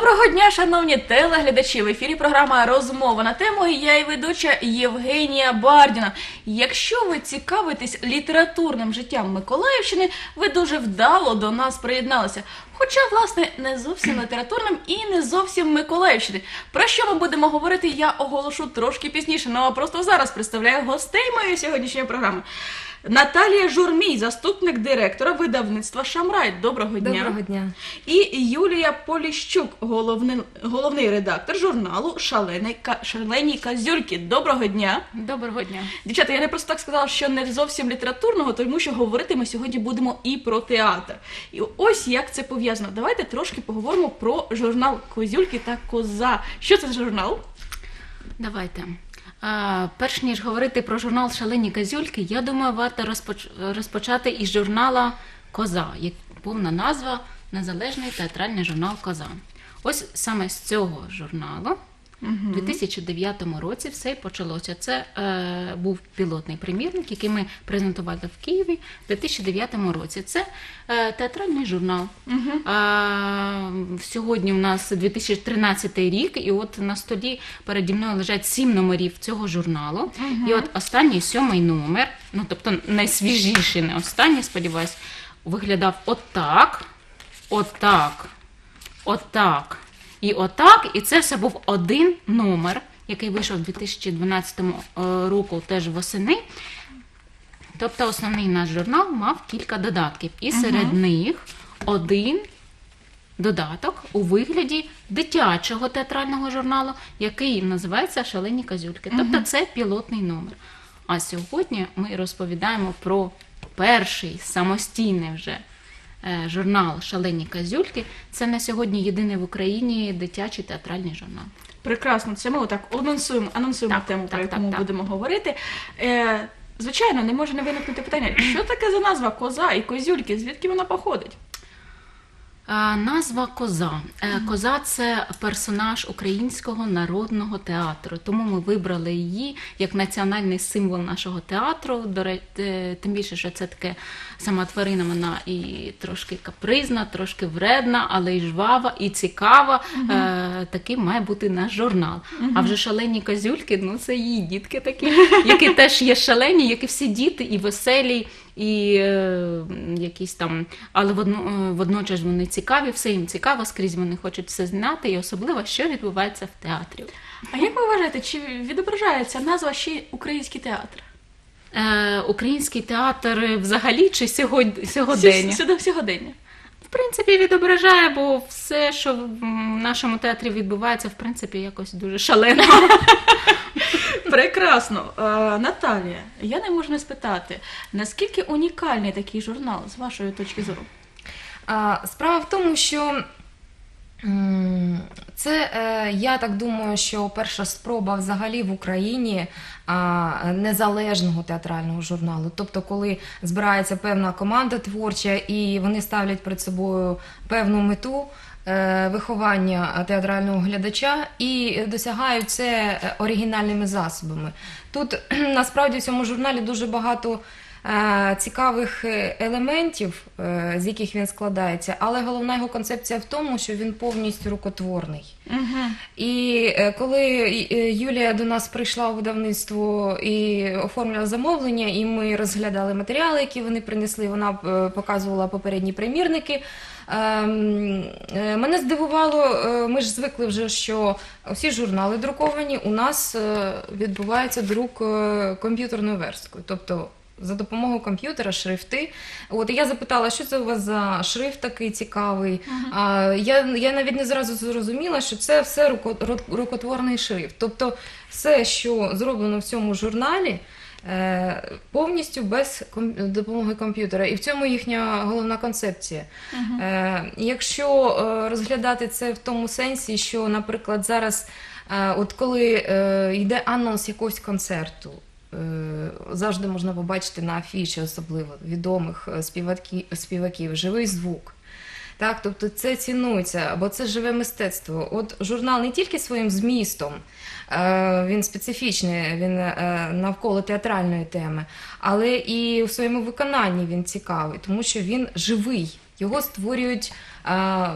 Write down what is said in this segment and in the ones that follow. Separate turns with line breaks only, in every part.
Доброго дня, шановні телеглядачі! В ефірі програма Розмова на тему. і Я і ведуча Євгенія Бардіна. Якщо ви цікавитесь літературним життям Миколаївщини, ви дуже вдало до нас приєдналися. Хоча, власне, не зовсім літературним і не зовсім Миколаївщини. Про що ми будемо говорити, я оголошу трошки пізніше. Ну а просто зараз представляю гостей моєї сьогоднішньої програми. Наталія Журмій, заступник директора видавництва Шамрай. Доброго дня.
Доброго дня.
І Юлія Поліщук, головний, головний редактор журналу Шалений, Шалені Казюльки. Доброго дня.
Доброго дня.
Дівчата, я не просто так сказала, що не зовсім літературного, тому що говорити ми сьогодні будемо і про театр. І ось як це пов'язано. Давайте трошки поговоримо про журнал Козюльки та Коза. Що це за журнал?
Давайте. А, перш ніж говорити про журнал Шалені Казюльки, я думаю, варто розпоч... розпочати із журнала Коза, як повна назва Незалежний театральний журнал Коза. Ось саме з цього журналу. У 2009 році все й почалося. Це е, був пілотний примірник, який ми презентували в Києві в 2009 році. Це е, театральний журнал. А, сьогодні у нас 2013 рік, і от на столі переді мною лежать сім номерів цього журналу. І от останній сьомий номер, ну тобто найсвіжіший, не останній, сподіваюсь, виглядав отак, отак, отак і отак. І це все був один номер, який вийшов 2012 року теж восени. Тобто основний наш журнал мав кілька додатків, і серед них один додаток у вигляді дитячого театрального журналу, який називається Шалені казюльки. Тобто це пілотний номер. А сьогодні ми розповідаємо про перший самостійний вже е, журнал Шалені казюльки. Це на сьогодні єдиний в Україні дитячий театральний журнал.
Прекрасно, це ми отак анонсуємо, анонсуємо
Так,
тему, про
так,
яку
так,
ми
так.
будемо говорити. Е, звичайно, не може не виникнути питання, що таке за назва коза і козюльки, звідки вона походить?
Назва Коза. Е, Коза це персонаж українського народного театру. Тому ми вибрали її як національний символ нашого театру. До е, тим більше, що це таке сама тварина, вона і трошки капризна, трошки вредна, але й жвава, і цікава. Е, Таким має бути наш журнал. А вже шалені козюльки, ну це її дітки такі, які теж є шалені, як і всі діти, і веселі, і е, якісь там, але водно, е, водночас вони цікаві, все їм цікаво, скрізь вони хочуть все знати, і особливо, що відбувається в театрі.
А як ви вважаєте, чи відображається назва ще український театр?
Е, український театр взагалі чи сьогодні, сьогодення?
Сюди сьогодення.
В принципі, відображає, бо все, що в нашому театрі відбувається, в принципі, якось дуже шалено.
Прекрасно. Наталія, я не можу не спитати, наскільки унікальний такий журнал з вашої точки зору?
А, Справа в тому, що це, е, я так думаю, що перша спроба взагалі в Україні незалежного театрального журналу. Тобто, коли збирається певна команда творча і вони ставлять перед собою певну мету. е, Виховання театрального глядача і досягають це оригінальними засобами. Тут насправді в цьому журналі дуже багато цікавих е, елементів, е, з яких він складається, але головна його концепція в тому, що він повністю рукотворний.
Угу.
І е, коли е, Юлія до нас прийшла у видавництво і оформила замовлення, і ми розглядали матеріали, які вони принесли, вона е, показувала попередні примірники. ем, е, Мене здивувало, е, ми ж звикли вже, що всі журнали друковані, у нас е, відбувається друк е, комп'ютерною версткою. Тобто за допомогою комп'ютера, шрифти. От і я запитала, що це у вас за шрифт такий цікавий. А, я, я навіть не зразу зрозуміла, що це все руко, рукотворний шрифт. Тобто, все, що зроблено в цьому журналі. е, Повністю без допомоги комп'ютера, і в цьому їхня головна концепція. Е, Якщо е, розглядати це в тому сенсі, що, наприклад, зараз, от коли йде анонс якогось концерту, завжди можна побачити на афіші, особливо відомих е, співаки, співаків, живий звук. Так, тобто це цінується, бо це живе мистецтво. От журнал не тільки своїм змістом, е, він специфічний, він е, навколо театральної теми, але і в своєму виконанні він цікавий, тому що він живий. Його створюють е,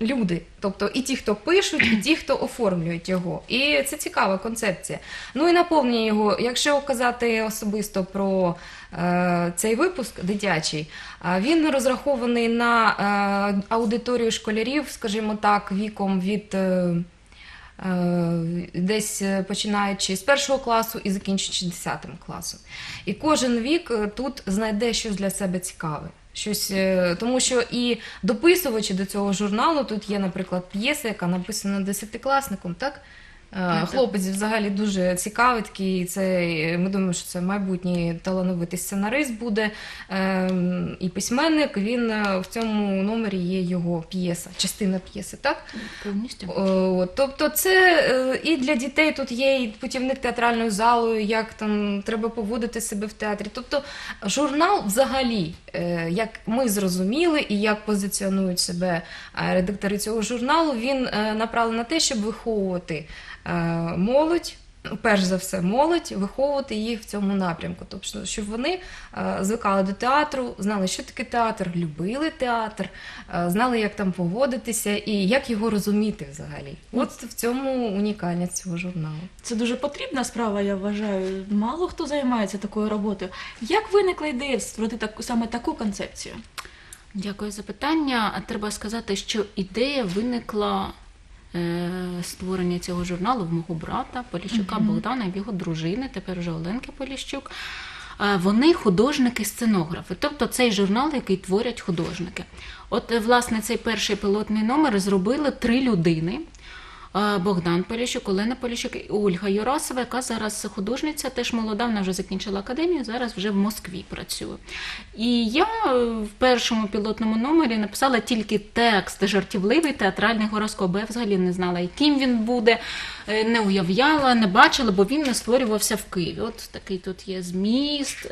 люди, тобто і ті, хто пишуть, і ті, хто оформлюють його. І це цікава концепція. Ну і наповнення його, якщо казати особисто про е, цей випуск дитячий, е, він розрахований на е, аудиторію школярів, скажімо так, віком від. Е, е, Десь е, починаючи з першого класу і закінчуючи 10 класом. І кожен вік тут знайде щось для себе цікаве. Щось, е, тому що і дописувачі до цього журналу тут є, наприклад, п'єса, яка написана десятикласником, так? Е. Хлопець взагалі дуже цікавий, такий, це, ми думаємо, що це майбутній талановитий сценарист буде ем, і письменник. Він е, в цьому номері є його п'єса, частина п'єси, так?
Повністю.
Е, тобто, це і для дітей тут є і путівник театральною залою, як там треба поводити себе в театрі. Тобто, журнал взагалі, як ми зрозуміли, і як позиціонують себе редактори цього журналу, він направлений на те, щоб виховувати молодь. ну, Перш за все, молодь, виховувати їх в цьому напрямку, тобто, щоб вони е, звикали до театру, знали, що таке театр, любили театр, е, знали, як там поводитися і як його розуміти взагалі. От в цьому унікальність цього журналу.
Це дуже потрібна справа, я вважаю. Мало хто займається такою роботою. Як виникла ідея створити таку саме таку концепцію?
Дякую за питання. Треба сказати, що ідея виникла е, створення цього журналу в мого брата Поліщука Богдана і в його дружини, тепер вже Оленки Поліщук. Е, Вони художники-сценографи, тобто цей журнал, який творять художники. От, е, власне, цей перший пілотний номер зробили три людини. Е, Богдан Поліщук, Олена Поліщук і Ольга Юрасова, яка зараз художниця, теж молода, вона вже закінчила академію, зараз вже в Москві працює. І я е, в першому пілотному номері написала тільки текст, жартівливий театральний гороскоп. Я взагалі не знала, яким він буде, е, не уявляла, не бачила, бо він не створювався в Києві. От такий тут є зміст.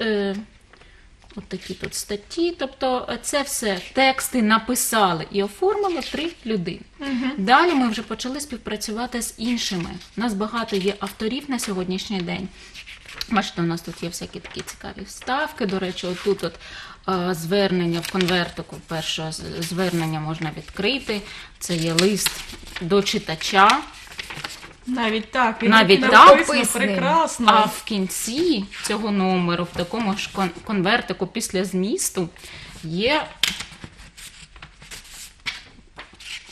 От такі тут статті, тобто е, це все тексти написали і оформили три людини. Далі ми вже почали співпрацювати з іншими. У нас багато є авторів на сьогоднішній день. Бачите, у нас тут є всякі такі цікаві вставки. До речі, отут от, е, звернення в конвертику. Перше звернення можна відкрити. Це є лист до читача.
Навіть так, він
Навіть
так
прекрасно.
А в кінці цього номеру, в такому ж кон- конвертику після змісту, є.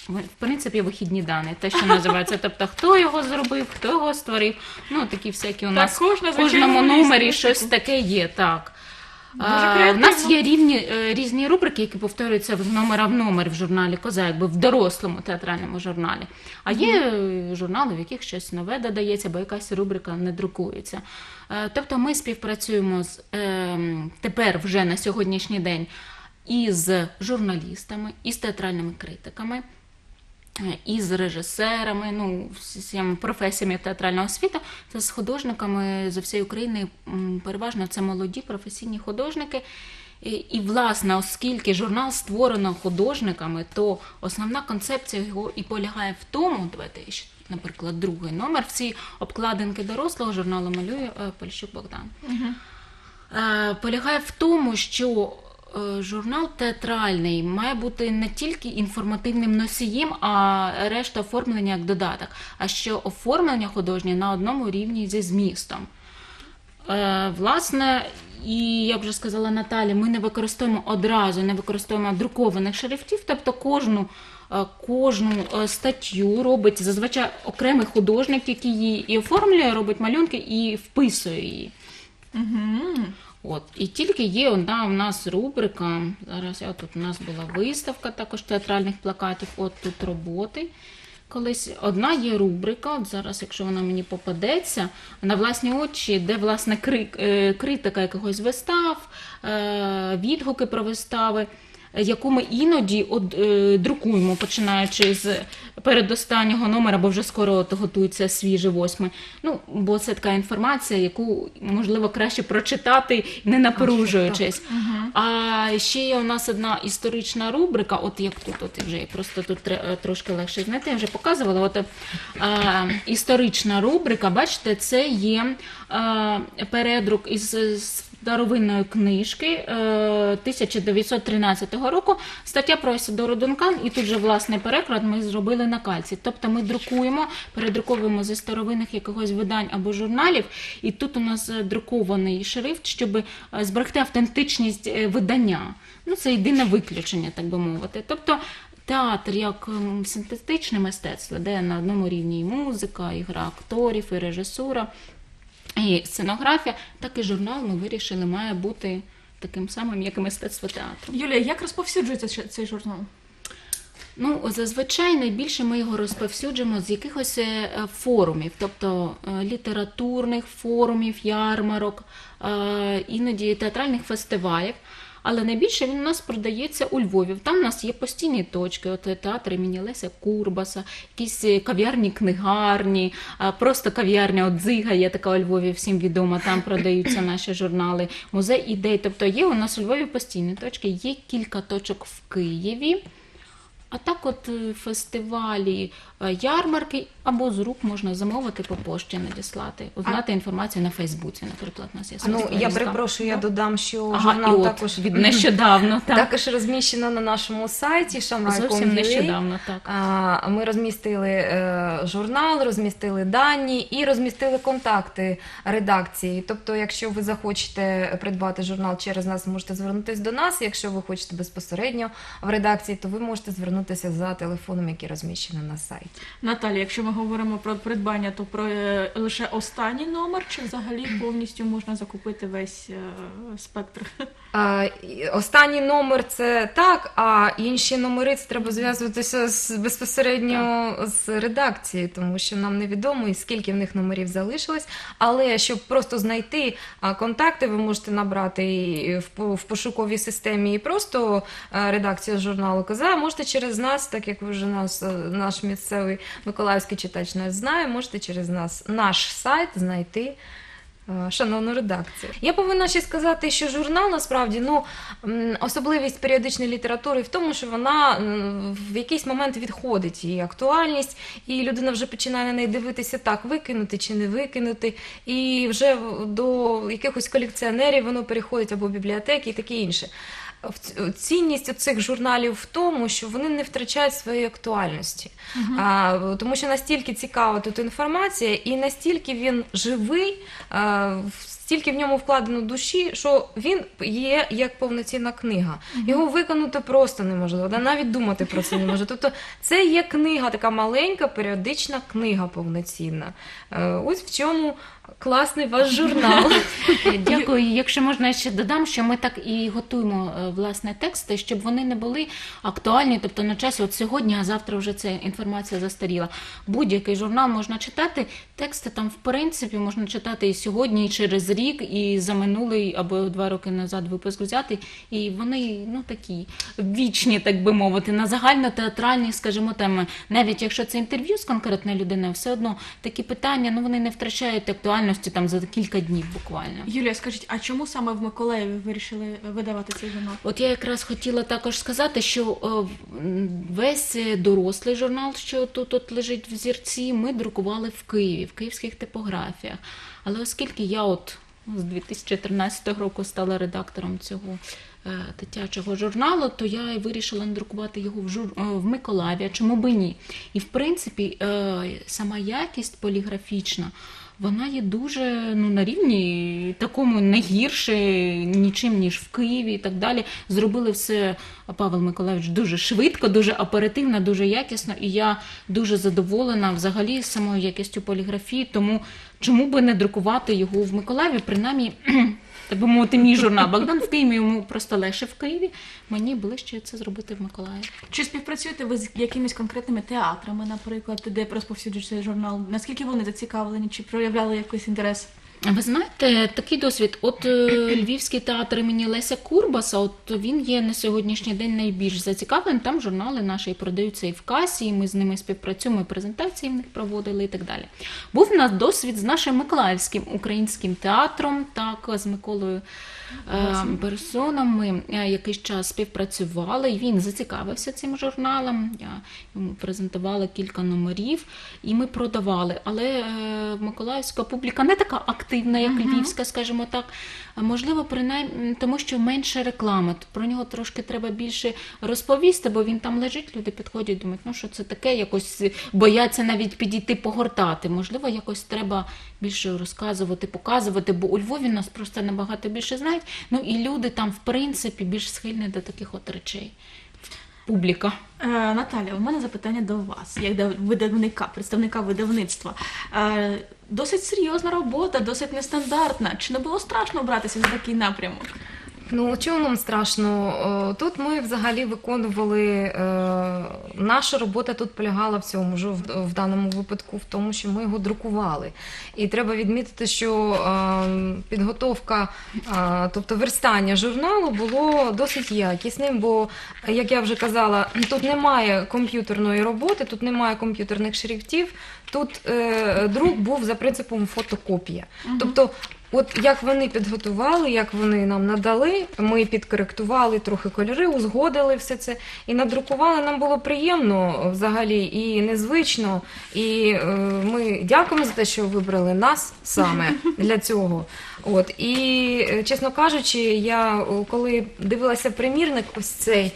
В принципі, вихідні дані, те, що називається. Тобто, хто його зробив, хто його створив. Ну, такі всякі у нас
Також на
в кожному номері щось таке є, так. А,
креативно.
нас є рівні, е, різні рубрики, які повторюються в номера в номер в журналі Коза, якби в дорослому театральному журналі. А є е, журнали, в яких щось нове додається, бо якась рубрика не друкується. Е, Тобто ми співпрацюємо з е, тепер вже на сьогоднішній день із журналістами, із театральними критиками. І з режисерами, ну, з всіма професіями театрального світу, та з художниками з всієї України. Переважно це молоді професійні художники. І, і, власне, оскільки журнал створено художниками, то основна концепція його і полягає в тому, давайте ще, наприклад, другий номер в цій обкладинки дорослого журналу малює е, Польщук Богдан. Е, полягає в тому, що журнал театральний має бути не тільки інформативним носієм, а решта оформлення як додаток, а що оформлення художнє на одному рівні зі змістом. Е, власне, і як вже сказала Наталя, ми не використовуємо одразу, не використовуємо друкованих шрифтів, тобто кожну, е, кожну е, статтю робить зазвичай окремий художник, який її і оформлює, робить малюнки і вписує її.
Мгм.
От, і тільки є одна у нас рубрика. Зараз я тут у нас була виставка також театральних плакатів. От тут роботи. Колись одна є рубрика, от зараз, якщо вона мені попадеться, на власні очі, де власне е, критика якогось вистав, е, відгуки про вистави, яку ми іноді от, е, друкуємо, починаючи з передостаннього номера, бо вже скоро от готується свіжий восьмий. Ну, бо це така інформація, яку можливо краще прочитати, не напружуючись. А ще є у нас одна історична рубрика, от як тут, от вже просто тут тре- трошки легше знайти, я вже показувала. От е, історична рубрика, бачите, це є е, передрук із з старовинної книжки е, 1913 року. Стаття про Ісидору Дункан, і тут же власний переклад ми зробили на кальці. Тобто ми друкуємо, передруковуємо зі старовинних якогось видань або журналів, і тут у нас е, друкований шрифт, щоб е, зберегти автентичність е, видання. Ну, це єдине виключення, так би мовити. Тобто театр як ем, синтетичне мистецтво, де на одному рівні і музика, і гра акторів, і режисура, і сценографія, так і журнал ми вирішили має бути таким самим, як і мистецтво театру.
Юлія, як розповсюджується цей журнал?
Ну, зазвичай найбільше ми його розповсюджуємо з якихось е, форумів, тобто е, літературних форумів, ярмарок, е, іноді театральних фестивалів. Але найбільше він у нас продається у Львові. Там у нас є постійні точки, от е, театр імені Леся Курбаса, якісь е, кав'ярні, книгарні, просто кав'ярня от Дзига є така у Львові, всім відома, там продаються наші журнали, музей ідей. Тобто є у нас у Львові постійні точки, є кілька точок в Києві. А так, от е, фестивалі, е, ярмарки або з рук можна замовити по пошті надіслати, узнати інформацію на Фейсбуці, наприклад, у нас є
Ну, я перепрошую, я додам, що
Ага,
журнал
от,
також
від нещодавно, так.
також розміщено на нашому сайті Shamrai.com.ua.
Зовсім нещодавно, так.
А, Ми розмістили е, журнал, розмістили дані і розмістили контакти редакції. Тобто, якщо ви захочете придбати журнал через нас, можете звернутися до нас. Якщо ви хочете безпосередньо в редакції, то ви можете звернутися за телефоном, який розміщений на сайті.
Наталі, якщо ми говоримо про придбання, то про е, лише останній номер, чи взагалі повністю можна закупити весь е, спектр?
Останній номер це так, а інші номери це треба зв'язуватися з безпосередньо з редакцією, тому що нам невідомо і скільки в них номерів залишилось. Але щоб просто знайти контакти, ви можете набрати і в, по- пошуковій системі і просто а, редакцію журналу Коза. Можете через нас, так як ви вже нас, е, наш місцевий миколаївський читач нас знає, можете через нас наш сайт знайти. Е, Шановну редакцію, я повинна ще сказати, що журнал насправді ну особливість періодичної літератури в тому, що вона в якийсь момент відходить. Її актуальність, і людина вже починає на неї дивитися так, викинути чи не викинути, і вже до якихось колекціонерів воно переходить або в бібліотеки і таке інше. Цінність цих журналів в тому, що вони не втрачають своєї актуальності, а, тому що настільки цікава тут інформація, і настільки він живий, а, в- стільки в ньому вкладено душі, що він є як повноцінна книга. Його виконати просто неможливо, да, навіть думати про це не може. Тобто це є книга, така маленька, періодична книга повноцінна. Е, Ось в чому класний ваш журнал.
Дякую. Якщо можна, я ще додам, що ми так і готуємо е, власне тексти, щоб вони не були актуальні, тобто на часі, от сьогодні, а завтра вже ця інформація застаріла. Будь-який журнал можна читати. Тексти там, в принципі, можна читати і сьогодні, і через рік, і за минулий або два роки назад випуск взяти. І вони ну такі вічні, так би мовити, на загальнотеатральні, скажімо, теми. Навіть якщо це інтерв'ю з конкретною людиною, все одно такі питання ну вони не втрачають актуальності там за кілька днів буквально.
Юлія, скажіть, а чому саме в Миколаєві вирішили видавати цей журнал?
От я якраз хотіла також сказати, що е, весь дорослий журнал, що тут от лежить в зірці, ми друкували в Києві, в київських типографіях. Але оскільки я от з 2013 року стала редактором цього е, дитячого журналу, то я і вирішила надрукувати його в, жур... е, в Миколаєві. Чому би ні? І в принципі, е, сама якість поліграфічна. Вона є дуже ну, на рівні такому не гірше нічим, ніж в Києві і так далі. Зробили все Павел Миколаївич дуже швидко, дуже оперативно, дуже якісно. І я дуже задоволена взагалі самою якістю поліграфії. Тому чому би не друкувати його в Миколаєві, принаймні. Так би мовити, мій журнал Богдан в Києві йому просто легше в Києві. Мені ближче це зробити в Миколаєві.
Чи співпрацюєте ви з якимись конкретними театрами, наприклад, де розповсюджується журнал? Наскільки вони зацікавлені, чи проявляли якийсь інтерес?
Ви знаєте, такий досвід. От е, Львівський театр імені Леся Курбаса, от він є на сьогоднішній день найбільш зацікавлений. Там журнали наші продаються і в касі, і ми з ними співпрацюємо, і презентації в них проводили і так далі. Був у нас досвід з нашим Миколаївським українським театром, так, з Миколою. Е, Берсоном ми е, якийсь час співпрацювали, і він зацікавився цим журналом. Я йому презентувала кілька номерів, і ми продавали. Але е, миколаївська публіка не така активна. як львівська, скажімо так. Можливо, принаймні, тому що менше реклами. Про нього трошки треба більше розповісти, бо він там лежить, люди підходять, думають, ну що це таке, якось бояться навіть підійти погортати. Можливо, якось треба більше розказувати, показувати, бо у Львові нас просто набагато більше знають. Ну і люди там, в принципі, більш схильні до таких от речей. Публіка.
Е, Наталя, у мене запитання до вас, як видавника, представника видавництва. Е, досить серйозна робота, досить нестандартна. Чи не було страшно братися за такий напрямок?
Ну, чому нам страшно? Е, Тут ми взагалі виконували е, наша робота тут полягала в цьому ж в, даному випадку, в тому, що ми його друкували. І треба відмітити, що е, підготовка, тобто верстання журналу було досить якісним, бо, як я вже казала, тут немає комп'ютерної роботи, тут немає комп'ютерних шрифтів. Тут друк був за принципом фотокопія. Тобто От як вони підготували, як вони нам надали, ми підкоректували трохи кольори, узгодили все це і надрукували. Нам було приємно взагалі і незвично. І е, ми дякуємо за те, що вибрали нас саме для цього. От і е, чесно кажучи, я е, коли дивилася примірник, ось цей.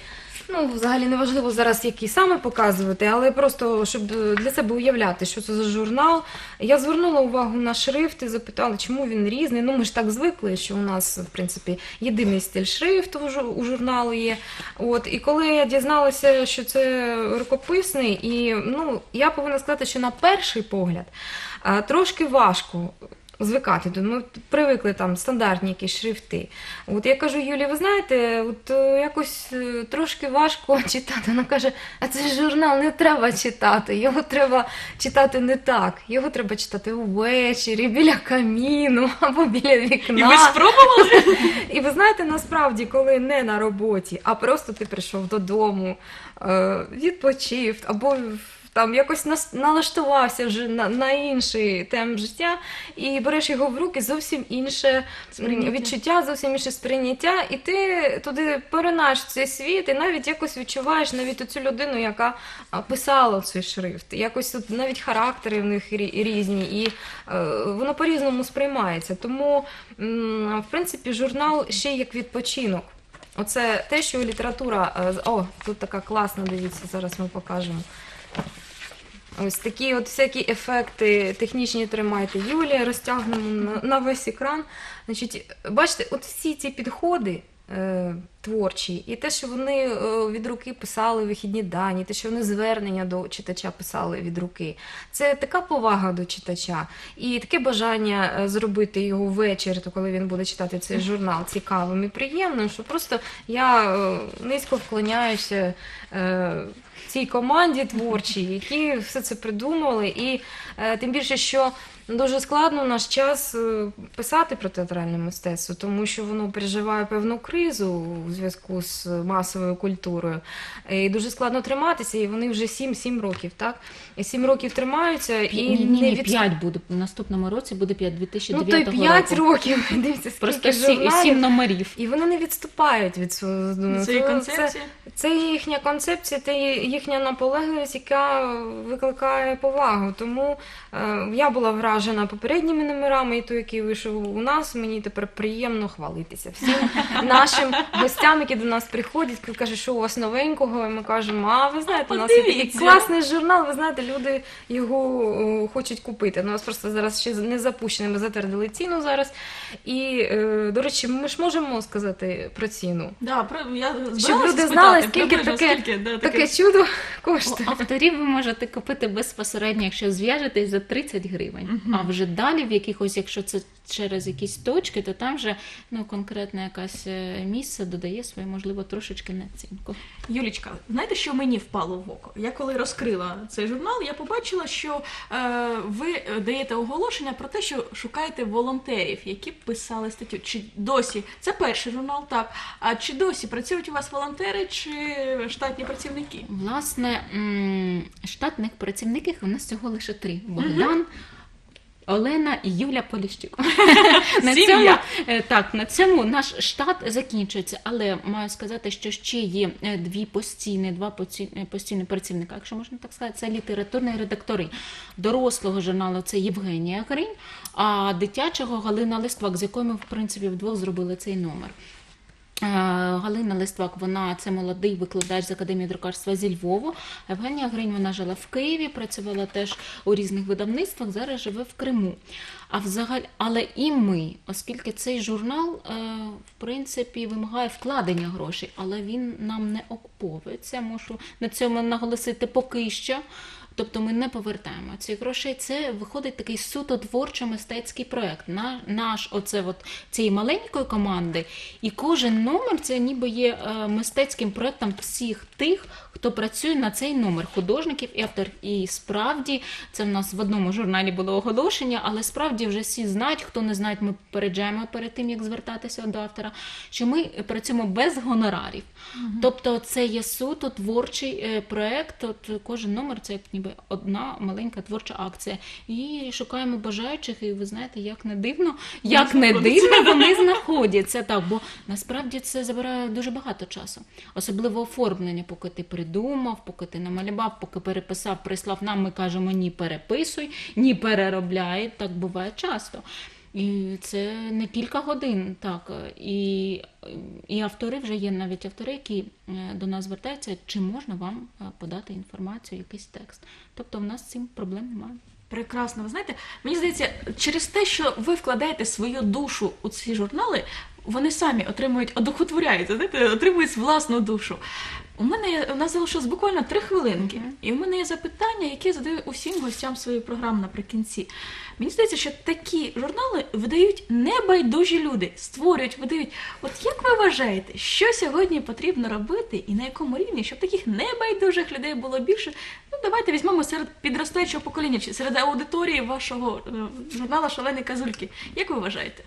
Ну, взагалі не важливо зараз, який саме показувати, але просто щоб е, для себе уявляти, що це за журнал. Я звернула увагу на шрифт і запитала, чому він різний. Ну, ми ж так звикли, що у нас, в принципі, єдиний стиль шрифту у журналу є. От, і коли я дізналася, що це рукописний, і ну, я повинна сказати, що на перший погляд трошки важко. Звикати ми привикли там стандартні якісь шрифти. От я кажу, Юлі, ви знаєте, от е, якось е, трошки важко читати. Вона каже: а це журнал не треба читати, його треба читати не так. Його треба читати увечері, біля каміну або біля вікна.
І ви спробували?
І ви знаєте, насправді, коли не на роботі, а просто ти прийшов додому, е, відпочив або там якось нас- налаштувався вже на, на інший темп життя, і береш його в руки зовсім інше
Сприйняття.
відчуття, зовсім інше сприйняття, і ти туди поринаєш в цей світ, і навіть якось відчуваєш навіть цю людину, яка писала цей шрифт. Якось тут навіть характери в них різні, і е, воно по-різному сприймається. Тому, в принципі, журнал ще як відпочинок. Оце те, що література. е, О, тут така класна, дивіться, зараз ми покажемо. Ось такі от всякі ефекти технічні тримайте. Юлія розтягнемо на, весь екран. Значить, бачите, от всі ці підходи творчі, і те, що вони е, від руки писали вихідні дані, те, що вони звернення до читача писали від руки, це така повага до читача. І таке бажання е, зробити його ввечері, то коли він буде читати цей журнал цікавим і приємним, що просто я е, низько вклоняюся. Е, цій команді творчій, які все це придумали, і е, тим більше, що дуже складно в наш час е, писати про театральне мистецтво, тому що воно переживає певну кризу у зв'язку з масовою культурою. І дуже складно триматися, і вони вже 7-7 років, так? І 7 років тримаються і
Ні, ні,
не
ні,
від...
5 буде. В наступному році буде 5,
Ну,
2009
то й 5
року.
років, дивіться, скільки
Просто сім,
журналів.
сім номерів.
І вони не відступають від свого
Цієї
Це-
концепції?
Це їхня концепція, це їхня наполегливість, яка викликає повагу. Тому е, я була вражена попередніми номерами, і той, який вийшов у нас. Мені тепер приємно хвалитися всім нашим гостям, які до нас приходять, кажуть, що у вас новенького. І ми кажемо, а ви знаєте, у нас є такий класний журнал. Ви знаєте, люди його хочуть купити. Ну, У нас просто зараз ще не запущений, ми затвердили ціну зараз. І, е, до речі, ми ж можемо сказати про ціну.
Да, про- я
Щоб люди знали, скільки таке,
скільки, да,
таке чудо
У
коштує.
авторів ви можете купити безпосередньо, якщо зв'яжетесь за 30 гривень. А вже далі в якихось, якщо це через якісь точки, то там вже ну, конкретне якесь е, місце додає своє, можливо, трошечки націнку.
Юлічка, знаєте, що мені впало в око? Я коли розкрила цей журнал, я побачила, що е, ви даєте оголошення про те, що шукаєте волонтерів, які б писали статтю. Чи досі це перший журнал, так? А чи досі працюють у вас волонтери чи штатні працівники?
Власне, штатних працівників у нас всього лише три: Богдан, Олена і Юля Поліщук. на цьому, е, так, на цьому наш штат закінчується, але маю сказати, що ще є е, дві постійні, два е, постійні працівника, якщо можна так сказати, це літературні редактори дорослого журналу. Це Євгенія Гринь, а дитячого Галина Листвак, з якою ми в принципі вдвох зробили цей номер. Е, Галина Листвак, вона це молодий викладач з академії друкарства зі Львову. Евгенія Гринь, вона жила в Києві, працювала теж у різних видавництвах, зараз живе в Криму. А взагалі, але і ми, оскільки цей журнал, е, в принципі, вимагає вкладення грошей, але він нам не окуповується. Мушу на цьому наголосити поки що. Тобто ми не повертаємо ці грошей. Це виходить такий суто творчо-мистецький проект. На, наш оце от цієї маленької команди, і кожен номер це ніби є е, мистецьким проектом всіх тих, хто працює на цей номер художників і авторів. І справді це в нас в одному журналі було оголошення, але справді вже всі знають. Хто не знає, ми попереджаємо перед тим, як звертатися до автора, що ми працюємо без гонорарів. Тобто, це є суто творчий е, проект. От кожен номер це як ніби одна маленька творча акція. І шукаємо бажаючих, і ви знаєте, як не дивно, як не дивно вони знаходяться. Так, бо насправді це забирає дуже багато часу, особливо оформлення, поки ти придумав, поки ти намалював, поки переписав, прислав нам. Ми кажемо ні, переписуй, ні, переробляй. Так буває часто. І це не кілька годин, так. І, і автори вже є навіть автори, які е, до нас звертаються, чи можна вам е, подати інформацію, якийсь текст. Тобто в нас з цим проблем немає.
Прекрасно. Ви знаєте, мені здається, через те, що ви вкладаєте свою душу у ці журнали, вони самі отримують, одухотворяються, знаєте, отримують власну душу. У мене є- у нас залишилось буквально три хвилинки, і в мене є запитання, які я задаю усім гостям своєї програми наприкінці. Мені здається, що такі журнали видають небайдужі люди, створюють, видають. От як ви вважаєте, що сьогодні потрібно робити і на якому рівні, щоб таких небайдужих людей було більше? Ну, давайте візьмемо серед підростаючого покоління чи серед аудиторії вашого е, журнала Шалені Казульки. Як ви вважаєте?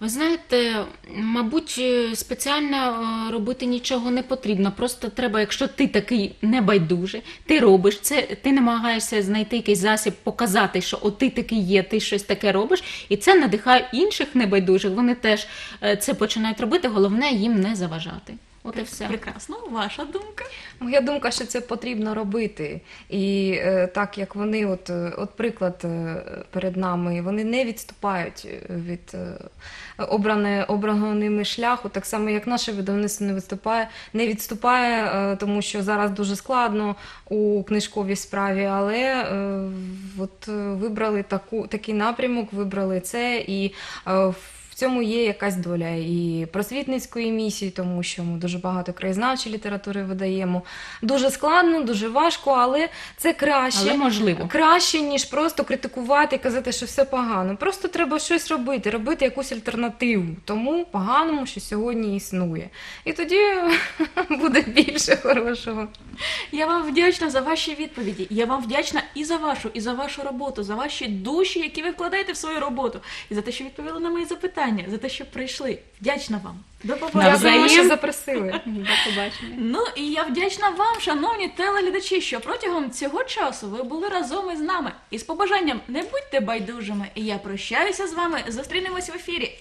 Ви знаєте, мабуть, е, спеціально е, робити нічого не потрібно. Просто треба, якщо ти такий небайдужий, ти робиш це, ти намагаєшся знайти якийсь засіб, показати, що от ти такий є, ти щось таке робиш, і це надихає інших небайдужих. Вони теж е, це починають робити. Головне їм не заважати. От і все.
Прекрасно, ваша думка.
Моя думка, що це потрібно робити. І е, так як вони, от, е, от приклад е, перед нами, вони не відступають від е, обране, обраного ними шляху, так само як наше видавництво не виступає, не відступає, е, тому що зараз дуже складно у книжковій справі, але е, от, е, вибрали таку, такий напрямок, вибрали це і. е, в цьому є якась доля і просвітницької місії, тому що ми дуже багато краєзнавчої літератури видаємо. Дуже складно, дуже важко, але це краще.
Але можливо.
Краще, ніж просто критикувати і казати, що все погано. Просто треба щось робити, робити якусь альтернативу тому поганому, що сьогодні існує. І тоді буде більше хорошого.
Я вам вдячна за ваші відповіді. Я вам вдячна і за вашу, і за вашу роботу, за ваші душі, які ви вкладаєте в свою роботу, і за те, що відповіли на мої запитання, за те, що прийшли. Вдячна вам. До побачення.
Дякую, що запросили.
До побачення.
Ну і я вдячна вам, шановні телеглядачі, що протягом цього часу ви були разом із нами. І з побажанням не будьте байдужими. І я прощаюся з вами. Зустрінемось в ефірі.